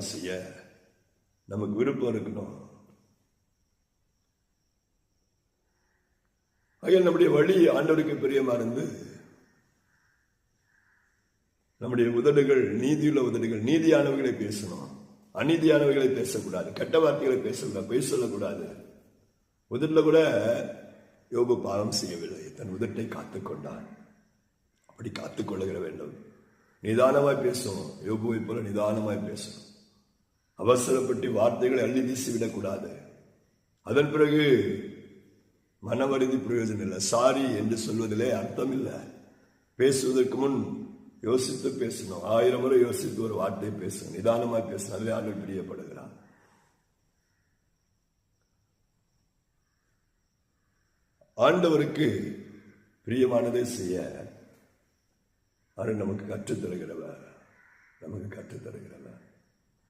செய்ய நமக்கு விருப்பம் இருக்கணும். ஆகையால் நம்முடைய வழி ஆண்டவருக்கு பிரியமா இருந்து நம்முடைய உதடுகள் நீதியுள்ள உதடுகள் நீதியானவர்களை பேசணும். அநீதியானவர்களை பேசக்கூடாது. கெட்ட வார்த்தைகளை பேசக்கூடாது பொய் சொல்லக்கூடாது. உதட்டில் கூட யோபு பாவம் செய்யவில்லை. தன் உதட்டை காத்துக் கொண்டான். அப்படி காத்துக்கொள்ளுகிற வேண்டும். நிதானமாய் பேசும் யோபுவை போல நிதானமாய் பேசணும். அவசரப்பட்டு வார்த்தைகளை அள்ளி வீசி விடக்கூடாது அதன் பிறகு மனவருதி பிரயோஜனம் இல்லை. சாரி என்று சொல்வதிலே அர்த்தம் இல்லை பேசுவதற்கு முன் யோசித்து பேசணும். ஆயிரம் முறை யோசித்து ஒரு வார்த்தை பேசணும். நிதானமாக பேசணும். அதுவே ஆண்டு பிரியப்படுகிறார். ஆண்டவருக்கு பிரியமானதை செய்ய அவர் நமக்கு கற்றுத்தருகிறவர். நமக்கு கற்றுத்தருகிறவர்.